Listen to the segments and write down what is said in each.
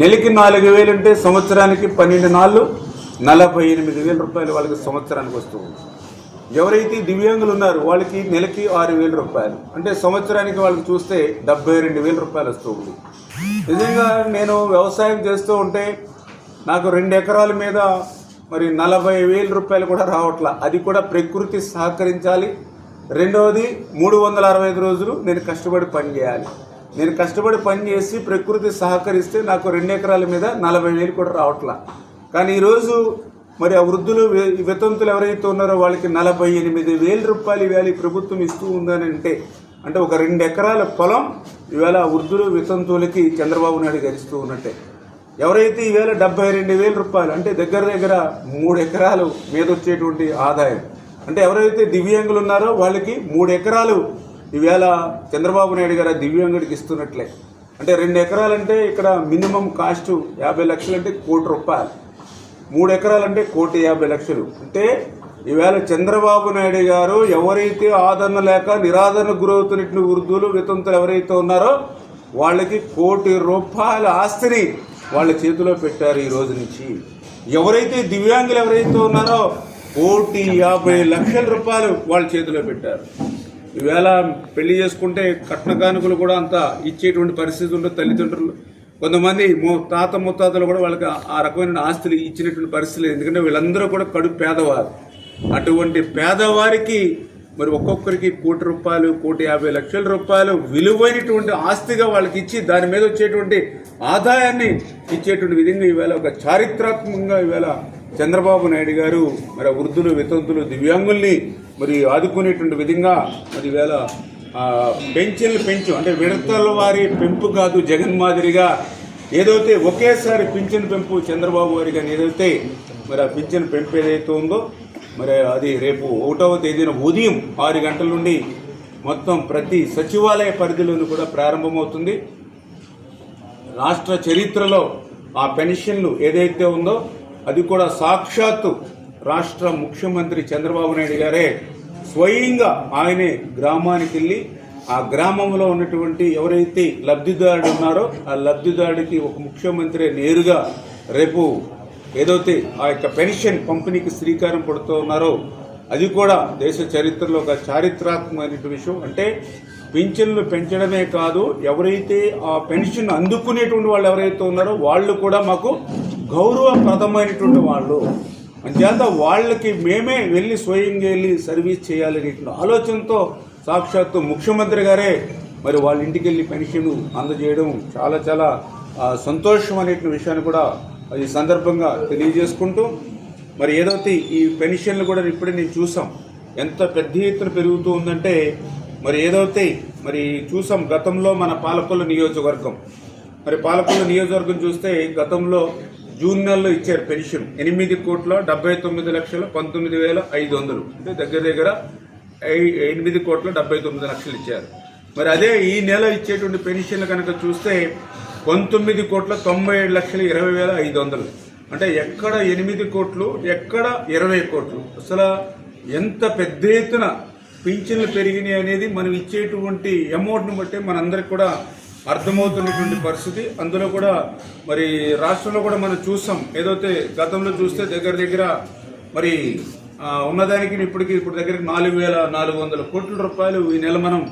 నెలకి నాలుగు వేలు అంటే సంవత్సరానికి పన్నెండు నాళ్ళు నలభై ఎనిమిది వేల రూపాయలు వాళ్ళకి సంవత్సరానికి వస్తుంది ఎవరైతే దివ్యాంగులు ఉన్నారో వాళ్ళకి నెలకి ఆరు వేల రూపాయలు. అంటే సంవత్సరానికి వాళ్ళకి చూస్తే డెబ్బై రెండు వేల రూపాయలు వస్తుంది నిజంగా నేను వ్యవసాయం చేస్తూ ఉంటే నాకు రెండు ఎకరాల మీద మరి నలభై వేల రూపాయలు కూడా రావట్లా. అది కూడా ప్రకృతి సహకరించాలి. రెండవది మూడు వందల అరవై ఐదు రోజులు నేను కష్టపడి పని చేయాలి నేను కష్టపడి పని చేసి ప్రకృతి సహకరిస్తే నాకు రెండు ఎకరాల మీద నలభై వేలు కూడా రావట్లా. కానీ ఈరోజు మరి ఆ వృద్ధులు వితంతులు ఎవరైతే ఉన్నారో వాళ్ళకి నలభై ఎనిమిది వేల రూపాయలు ఇవాళ ప్రభుత్వం ఇస్తూ ఉందని అంటే అంటే ఒక రెండు ఎకరాల పొలం ఈవేళ ఆ వృద్ధులు వితంతువులకి చంద్రబాబు నాయుడు గరిస్తూ ఉన్నట్టే. ఎవరైతే ఈవేళ డెబ్బై రెండు వేల రూపాయలు అంటే దగ్గర దగ్గర మూడు ఎకరాలు మీద వచ్చేటువంటి ఆదాయం అంటే ఎవరైతే దివ్యాంగులు ఉన్నారో వాళ్ళకి మూడు ఎకరాలు ఈవేళ చంద్రబాబు నాయుడు గారు దివ్యాంగుడికి ఇస్తున్నట్లే. అంటే రెండు ఎకరాలంటే ఇక్కడ మినిమం కాస్ట్ యాభై లక్షలు అంటే కోటి రూపాయలు. మూడు ఎకరాలంటే కోటి యాభై లక్షలు. అంటే ఈవేళ చంద్రబాబు నాయుడు గారు ఎవరైతే ఆదరణ లేక నిరాదరణ గురవుతున్నట్టు వృద్ధులు వితంతులు ఎవరైతే ఉన్నారో వాళ్ళకి కోటి రూపాయల ఆస్తిని వాళ్ళ చేతిలో పెట్టారు ఈ రోజు నుంచి. ఎవరైతే దివ్యాంగులు ఎవరైతే ఉన్నారో కోటి యాభై లక్షల రూపాయలు వాళ్ళ చేతిలో పెట్టారు. ఈవేళ పెళ్ళి చేసుకుంటే కట్న కానుకలు కూడా అంత ఇచ్చేటువంటి పరిస్థితి ఉండదు తల్లిదండ్రులు. కొంతమంది ము- తాత ముత్తాతలు కూడా వాళ్ళకి ఆ రకమైన ఆస్తులు ఇచ్చినటువంటి పరిస్థితి లేదు. ఎందుకంటే వీళ్ళందరూ కూడా కడు పేదవారు. అటువంటి పేదవారికి మరి ఒక్కొక్కరికి కోటి రూపాయలు కోటి యాభై లక్షల రూపాయలు విలువైనటువంటి ఆస్తిగా వాళ్ళకి ఇచ్చి దాని మీద వచ్చేటువంటి ఆదాయాన్ని ఇచ్చేటువంటి విధంగా ఈవేళ ఒక చారిత్రాత్మకంగా ఈవేళ చంద్రబాబు నాయుడు గారు మరి వృద్ధులు వితంతులు దివ్యాంగుల్ని మరి ఆదుకునేటువంటి విధంగా మరి వేళ ఆ, పెన్షన్లు పెంచు అంటే విడతల వారి పెంపు కాదు జగన్ మాదిరిగా ఏదైతే ఒకేసారి పింఛన్ పెంపు చంద్రబాబు గారి కానీ ఏదైతే మరి ఆ పింఛన్ పెంపు ఏదైతే ఉందో మరి అది రేపు ఒకటవ తేదీన ఉదయం ఆరు గంటల నుండి మొత్తం ప్రతి సచివాలయ పరిధిలోనూ కూడా ప్రారంభమవుతుంది. రాష్ట్ర చరిత్రలో ఆ పెన్షన్లు ఏదైతే ఉందో అది కూడా సాక్షాత్తు రాష్ట్ర ముఖ్యమంత్రి చంద్రబాబు నాయుడు గారే స్వయంగా ఆయనే గ్రామానికి వెళ్ళి ఆ గ్రామంలో ఉన్నటువంటి ఎవరైతే లబ్ధిదారుడు ఉన్నారో ఆ లబ్ధిదారుడికి ఒక ముఖ్యమంత్రి నేరుగా రేపు ఏదైతే ఆ యొక్క పెన్షన్ పంపిణీకి శ్రీకారం పడుతూ ఉన్నారో అది కూడా దేశ చరిత్రలో ఒక చారిత్రాత్మకమైన విషయం. అంటే పింఛన్లు పెంచడమే కాదు ఎవరైతే ఆ పెన్షన్ అందుకునేటువంటి వాళ్ళు ఎవరైతే ఉన్నారో వాళ్ళు కూడా మాకు గౌరవప్రదమైనటువంటి వాళ్ళు. అంచేత వాళ్ళకి మేమే వెళ్ళి స్వయంగా వెళ్ళి సర్వీస్ చేయాలనేటువంటి ఆలోచనతో సాక్షాత్తు ముఖ్యమంత్రి గారే మరి వాళ్ళ ఇంటికి వెళ్ళి పెన్షన్ అందజేయడం చాలా చాలా సంతోషం అనేటువంటి విషయాన్ని కూడా ఈ సందర్భంగా తెలియజేసుకుంటూ మరి ఏదైతే ఈ పెన్షన్లు కూడా ఇప్పుడే నేను చూసాం ఎంత పెద్ద ఎత్తున పెరుగుతూ ఉందంటే మరి ఏదైతే మరి చూసాం గతంలో మన పాలకొల్లు నియోజకవర్గం. మరి పాలకొల్లు నియోజకవర్గం చూస్తే గతంలో జూన్ నెలలో ఇచ్చారు పెన్షన్. ఎనిమిది కోట్ల డెబ్బై తొమ్మిది లక్షల పంతొమ్మిది వేల ఐదు వందలు. అంటే దగ్గర దగ్గర ఎనిమిది కోట్ల డెబ్బై తొమ్మిది లక్షలు ఇచ్చారు. మరి అదే ఈ నెల ఇచ్చేటువంటి పెన్షన్లు కనుక చూస్తే పంతొమ్మిది కోట్ల తొంభై ఏడు లక్షల ఇరవై వేల ఐదు వందలు. అంటే ఎక్కడ ఎనిమిది కోట్లు ఎక్కడ ఇరవై కోట్లు? అసలు ఎంత పెద్ద ఎత్తున పింఛన్లు పెరిగినాయి అనేది మనం ఇచ్చేటువంటి అమౌంట్ని బట్టి మనందరికి కూడా అర్థమవుతున్నటువంటి పరిస్థితి. అందులో కూడా మరి రాష్ట్రంలో కూడా మనం చూసాం ఏదైతే గతంలో చూస్తే దగ్గర దగ్గర మరి ఉన్నదానికి ఇప్పటికి ఇప్పుడు దగ్గర నాలుగు వేల నాలుగు వందల కోట్ల రూపాయలు ఈ నెల మనం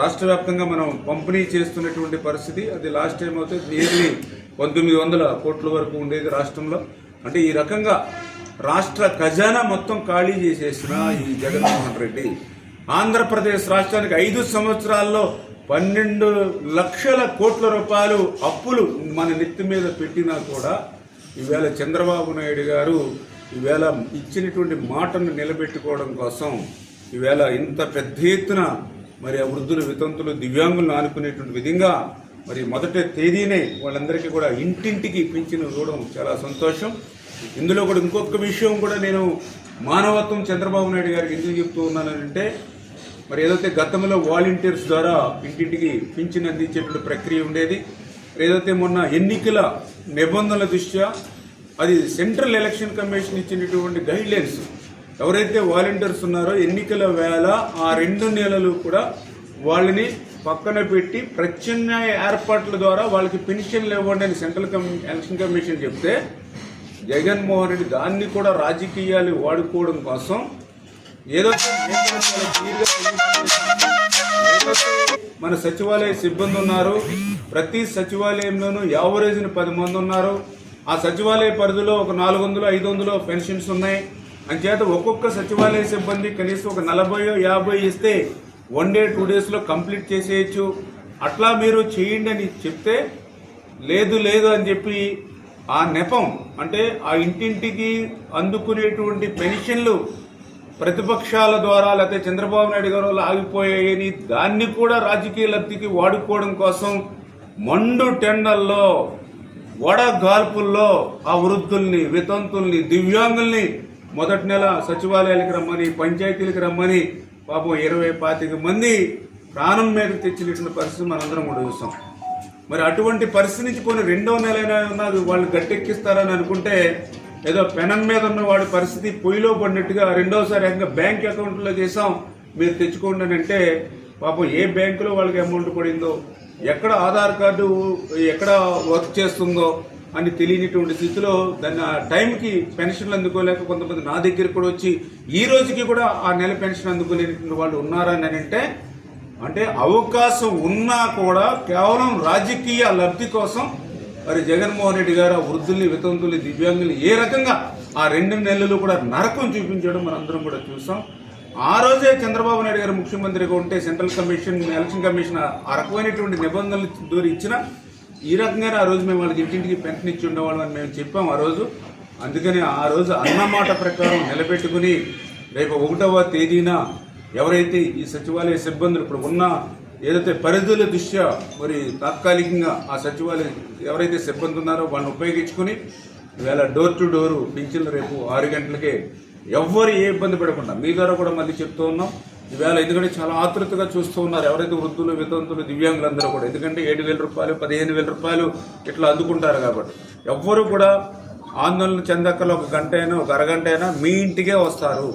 రాష్ట్ర వ్యాప్తంగా మనం పంపిణీ చేస్తున్నటువంటి పరిస్థితి. అది లాస్ట్ టైం అయితే నియర్లీ పంతొమ్మిది వందల కోట్ల వరకు ఉండేది రాష్ట్రంలో. అంటే ఈ రకంగా రాష్ట్ర ఖజానా మొత్తం ఖాళీ చేసేసిన ఈ జగన్మోహన్ రెడ్డి ఆంధ్రప్రదేశ్ రాష్ట్రానికి ఐదు సంవత్సరాల్లో పన్నెండు లక్షల కోట్ల రూపాయలు అప్పులు మన నెత్తి మీద పెట్టినా కూడా ఈవేళ చంద్రబాబు నాయుడు గారు ఈవేళ ఇచ్చినటువంటి మాటను నిలబెట్టుకోవడం కోసం ఈవేళ ఇంత పెద్ద ఎత్తున మరి ఆ వృద్ధులు వితంతులు దివ్యాంగులను ఆనుకునేటువంటి విధంగా మరి మొదటి తేదీనే వాళ్ళందరికీ కూడా ఇంటింటికి పింఛను ఇవ్వడం చాలా సంతోషం. ఇందులో కూడా ఇంకొక విషయం కూడా నేను మానవత్వం చంద్రబాబు నాయుడు గారికి ఎందుకు చెప్తూ ఉన్నానంటే మరి ఏదైతే గతంలో వాలంటీర్స్ ద్వారా ఇంటింటికి పింఛన్ అందించేటువంటి ప్రక్రియ ఉండేది ఏదైతే మొన్న ఎన్నికల నిబంధనల దృష్ట్యా అది సెంట్రల్ ఎలక్షన్ కమిషన్ ఇచ్చినటువంటి గైడ్లైన్స్ ఎవరైతే వాలంటీర్స్ ఉన్నారో ఎన్నికల వేళ ఆ రెండు నెలలు కూడా వాళ్ళని పక్కన పెట్టి ప్రత్యామ్నాయ ఏర్పాట్ల ద్వారా వాళ్ళకి పెన్షన్లు ఇవ్వండి అని సెంట్రల్ కమి- ఎలక్షన్ కమిషన్ చెప్తే జగన్మోహన్ రెడ్డి దాన్ని కూడా రాజకీయాలు వాడుకోవడం కోసం ఏదో మన సచివాలయ సిబ్బంది ఉన్నారు. ప్రతి సచివాలయంలోనూ యావరేజ్ని పది మంది ఉన్నారు. ఆ సచివాలయ పరిధిలో ఒక నాలుగు వందలు ఐదు వందలు పెన్షన్స్ ఉన్నాయి. అంచేత ఒక్కొక్క సచివాలయ సిబ్బంది కనీసం ఒక నలభై యాభై ఇస్తే వన్ డే టూ డేస్లో కంప్లీట్ చేసేయచ్చు. అట్లా మీరు చేయండి అని చెప్తే లేదు లేదు అని చెప్పి ఆ నెపం అంటే ఆ ఇంటింటికి అందుకునేటువంటి పెన్షన్లు ప్రతిపక్షాల ద్వారా లేకపోతే చంద్రబాబు నాయుడు గారు ఆగిపోయాయని దాన్ని కూడా రాజకీయ లబ్ధికి వాడుకోవడం కోసం మండు టెండల్లో వడగాల్పుల్లో ఆ వృద్ధుల్ని వితంతుల్ని దివ్యాంగుల్ని మొదటి నెల సచివాలయాలకు రమ్మని పంచాయతీలకు రమ్మని పాపం ఇరవై పాతిక మంది ప్రాణం మీద తెచ్చినటువంటి పరిస్థితి మనందరం కూడా చూస్తాం మరి అటువంటి పరిస్థితి నుంచి కొన్ని రెండో నెలైనా ఉన్నది వాళ్ళు గట్టెక్కిస్తారని అనుకుంటే ఏదో పెనం మీద ఉన్న వాడి పరిస్థితి పొయ్యిలో పడినట్టుగా రెండోసారి ఇంకా బ్యాంక్ అకౌంట్లో చేసాం మీరు తెచ్చుకోండి అని అంటే పాపం ఏ బ్యాంకులో వాళ్ళకి అమౌంట్ పడిందో ఎక్కడ ఆధార్ కార్డు ఎక్కడ వర్క్ చేస్తుందో అని తెలియనిటువంటి స్థితిలో దాన్ని ఆ టైంకి పెన్షన్లు అందుకోలేక కొంతమంది నా దగ్గర కూడా వచ్చి ఈ రోజుకి కూడా ఆ నెల పెన్షన్ అందుకోలేనటువంటి వాళ్ళు ఉన్నారని అని అంటే అంటే అవకాశం ఉన్నా కూడా కేవలం రాజకీయ లబ్ధి కోసం మరి జగన్మోహన్ రెడ్డి గారు ఆ వృద్ధుల్ని వితంతుల్ని దివ్యాంగుల్ని ఏ రకంగా ఆ రెండు నెలలు కూడా నరకం చూపించడం మనందరం కూడా చూసాం. ఆ రోజే చంద్రబాబు నాయుడు గారు ముఖ్యమంత్రిగా ఉంటే సెంట్రల్ కమిషన్ ఎలక్షన్ కమిషన్ ఆ రకమైనటువంటి నిబంధనలు దూరి ఇచ్చిన ఈ రకంగానే ఆ రోజు మేము వాళ్ళకి ఇంటింటికి పెన్షన్ ఇచ్చి ఉండేవాళ్ళం అని మేము చెప్పాం ఆ రోజు. అందుకని ఆ రోజు అన్నమాట ప్రకారం నిలబెట్టుకుని రేపు ఒకటవ తేదీన ఎవరైతే ఈ సచివాలయ సిబ్బందులు ఇప్పుడు ఉన్న ఏదైతే పరిధుల దృష్ట్యా మరి తాత్కాలికంగా ఆ సచివాలయం ఎవరైతే సిబ్బంది ఉన్నారో వాళ్ళని ఉపయోగించుకుని ఈవేళ డోర్ టు డోరు పింఛన్లు రేపు ఆరు గంటలకే ఎవ్వరు ఏ ఇబ్బంది పడకుండా మీ ద్వారా కూడా మళ్ళీ చెప్తూ ఉన్నాం. ఈవేళ ఎందుకంటే చాలా ఆతృతగా చూస్తూ ఉన్నారు ఎవరైతే వృద్ధులు వితంతులు దివ్యాంగులందరూ కూడా. ఎందుకంటే ఏడు వేల రూపాయలు పదిహేను వేల రూపాయలు ఇట్లా అందుకుంటారు కాబట్టి. ఎవ్వరు కూడా ఆందోళన చెందక్కల ఒక గంట అయినా ఒక అరగంట అయినా మీ ఇంటికే వస్తారు.